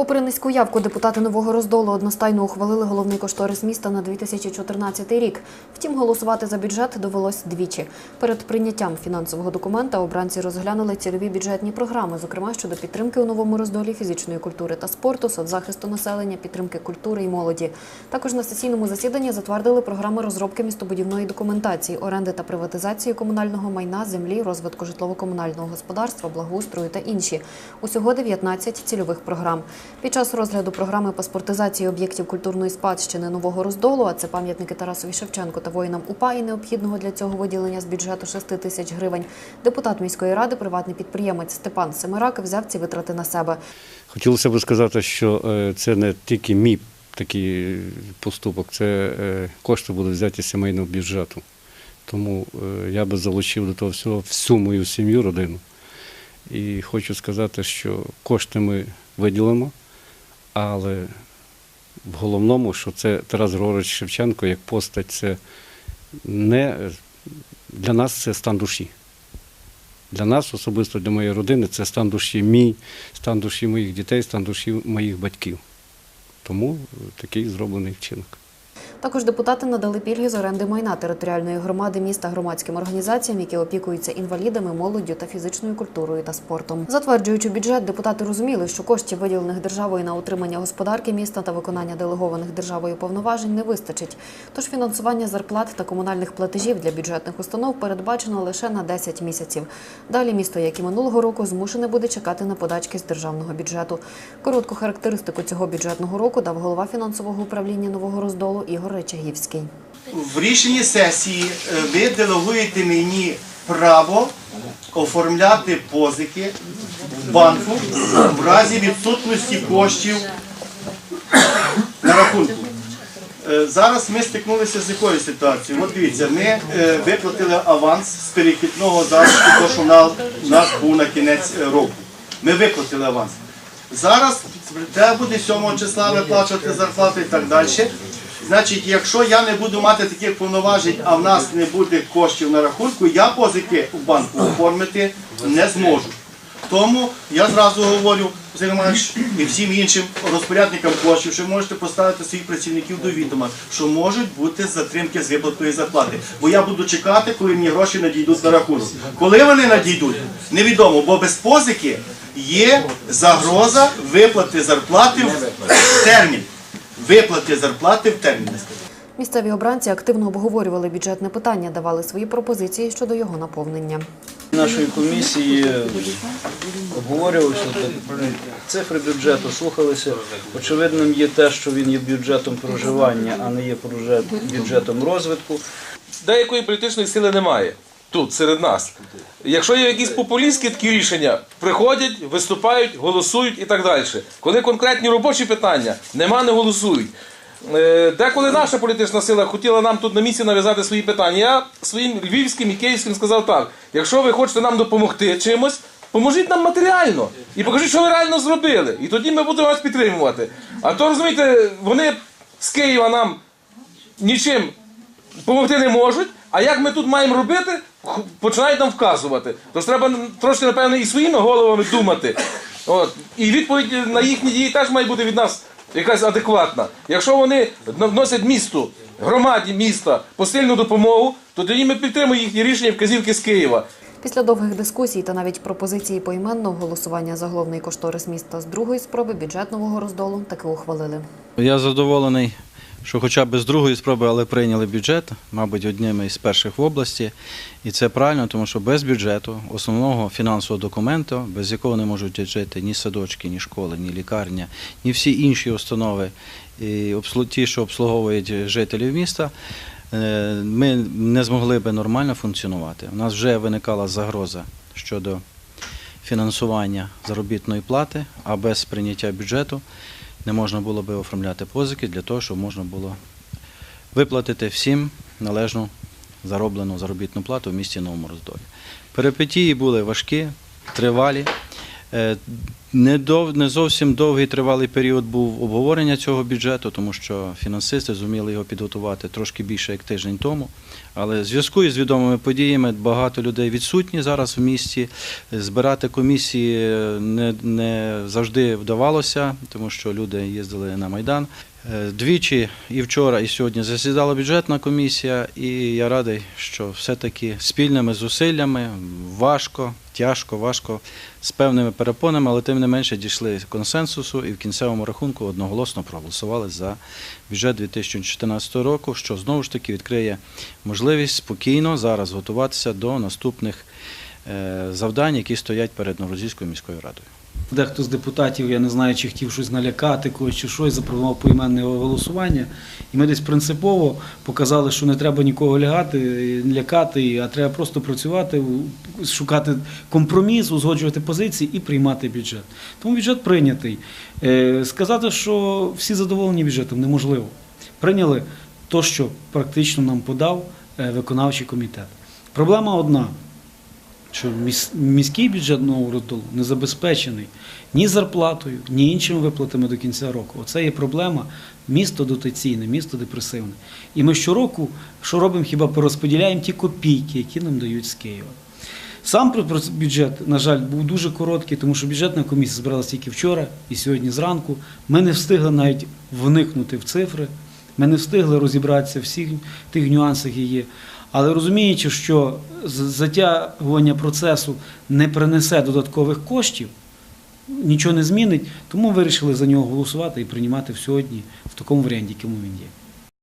Попри низьку явку, депутати нового роздолу одностайно ухвалили головний кошторис міста на 2014 рік. Втім, голосувати за бюджет довелось двічі. Перед прийняттям фінансового документа обранці розглянули цільові бюджетні програми, зокрема щодо підтримки у новому роздолі фізичної культури та спорту, соцзахисту населення, підтримки культури і молоді. Також на сесійному засіданні затвердили програми розробки містобудівної документації, оренди та приватизації комунального майна, землі, розвитку житлово-комунального господарства, благоустрою та інші. Усього 19 цільових програм. Під час розгляду програми паспортизації об'єктів культурної спадщини нового роздолу, а це пам'ятники Тарасові Шевченко та воїнам УПА і необхідного для цього виділення з бюджету 6 тисяч гривень. Депутат міської ради, приватний підприємець Степан Семирак взяв ці витрати на себе. Хотілося б сказати, що е, це не тільки мій такий поступок, це е, кошти будуть взяті з сімейного бюджету. Тому е, я би залучив до того всього всю мою сім'ю, родину. І хочу сказати, що кошти ми виділимо, але в головному, що це Тарас Григорович Шевченко як постать, це не для нас це стан душі. Для нас, особисто для моєї родини, це стан душі мій, стан душі моїх дітей, стан душі моїх батьків. Тому такий зроблений вчинок. Також депутати надали пільги з оренди майна територіальної громади міста громадським організаціям, які опікуються інвалідами, молоддю та фізичною культурою та спортом. Затверджуючи бюджет, депутати розуміли, що коштів, виділених державою на утримання господарки міста та виконання делегованих державою повноважень, не вистачить. Тож фінансування зарплат та комунальних платежів для бюджетних установ передбачено лише на 10 місяців. Далі місто, як і минулого року, змушене буде чекати на подачки з державного бюджету. Коротку характеристику цього бюджетного року дав голова фінансового управління нового роздолу Ігор Речагівський. В рішенні сесії е, ви делегуєте мені право оформляти позики в банку в разі відсутності коштів на рахунку. Е, Зараз ми стикнулися з якою ситуацією? От дивіться, ми е, виплатили аванс з перехідного залишку, то що у нас був на кінець року. Ми виплатили аванс. Зараз треба буде 7 числа виплачувати зарплату і так далі. Значить, якщо я не буду мати таких повноважень, а в нас не буде коштів на рахунку, я позики у банку оформити не зможу. Тому я зразу говорю, Романович, і всім іншим розпорядникам коштів, що можете поставити своїх працівників до відома, що можуть бути затримки з виплатою зарплати. Бо я буду чекати, коли мені гроші надійдуть на рахунок. Коли вони надійдуть, невідомо, бо без позики є загроза виплати зарплати в термін. Виплати зарплати в термін. Місцеві обранці активно обговорювали бюджетне питання, давали свої пропозиції щодо його наповнення. Нашої комісії обговорювався цифри бюджету, слухалися. Очевидним є те, що він є бюджетом проживання, а не є бюджетом розвитку. деякої політичної сили немає тут, серед нас. Якщо є якісь популістські такі рішення, приходять, виступають, голосують і так далі. Коли конкретні робочі питання, нема, не голосують. Е, Деколи наша політична сила хотіла нам тут на місці нав'язати свої питання. Я своїм львівським і київським сказав так: якщо ви хочете нам допомогти чимось, поможіть нам матеріально і покажіть, що ви реально зробили. І тоді ми будемо вас підтримувати. А то розумієте, вони з Києва нам нічим допомогти не можуть. А як ми тут маємо робити, х- починають нам вказувати. Тож треба трошки, напевно, і своїми головами думати. От. І відповідь на їхні дії теж має бути від нас якась адекватна. Якщо вони вносять місту, громаді міста посильну допомогу, то тоді ми підтримуємо їхні рішення і вказівки з Києва. Після довгих дискусій та навіть пропозиції поіменного голосування за головний кошторис міста з другої спроби бюджет нового роздолу таки ухвалили. Я задоволений, що хоча б з другої спроби, але прийняли бюджет, мабуть, одним із перших в області. І це правильно, тому що без бюджету, основного фінансового документу, без якого не можуть жити ні садочки, ні школи, ні лікарня, ні всі інші установи, і ті, що обслуговують жителів міста, е, ми не змогли би нормально функціонувати. У нас вже виникала загроза щодо фінансування заробітної плати, а без прийняття бюджету не можна було би оформляти позики для того, щоб можна було виплатити всім належну зароблену заробітну плату в місті Новому Роздолі. Перипетії були важкі, тривалі. Е, Не, дов, не зовсім довгий тривалий період був обговорення цього бюджету, тому що фінансисти зуміли його підготувати трошки більше як тиждень тому. Але в зв'язку із відомими подіями багато людей відсутні зараз в місті. Збирати комісії не, не завжди вдавалося, тому що люди їздили на Майдан. Е, Двічі і вчора, і сьогодні засідала бюджетна комісія, і я радий, що все-таки спільними зусиллями важко, тяжко, важко, з певними перепонами, але тим не менше дійшли консенсусу і в кінцевому рахунку одноголосно проголосували за бюджет 2014 року, що знову ж таки відкриє можливість спокійно зараз готуватися до наступних е, завдань, які стоять перед Новорозійською міською радою. Дехто з депутатів, я не знаю, чи хотів щось налякати когось чи щось, запропонував поіменне голосування. І ми десь принципово показали, що не треба нікого лягати, лякати, а треба просто працювати, шукати компроміс, узгоджувати позиції і приймати бюджет. Тому бюджет прийнятий. Е, Сказати, що всі задоволені бюджетом, неможливо. Прийняли то, що практично нам подав е, виконавчий комітет. Проблема одна що міський бюджет нового роздолу не забезпечений ні зарплатою, ні іншими виплатами до кінця року. Оце є проблема. Місто дотаційне, місто депресивне. І ми щороку, що робимо, хіба перерозподіляємо ті копійки, які нам дають з Києва. Сам бюджет, на жаль, був дуже короткий, тому що бюджетна комісія збиралася тільки вчора і сьогодні зранку. Ми не встигли навіть вникнути в цифри, ми не встигли розібратися в всіх тих нюансах, які є. Але розуміючи, що затягування процесу не принесе додаткових коштів, нічого не змінить, тому вирішили за нього голосувати і приймати сьогодні в такому варіанті, якому він є.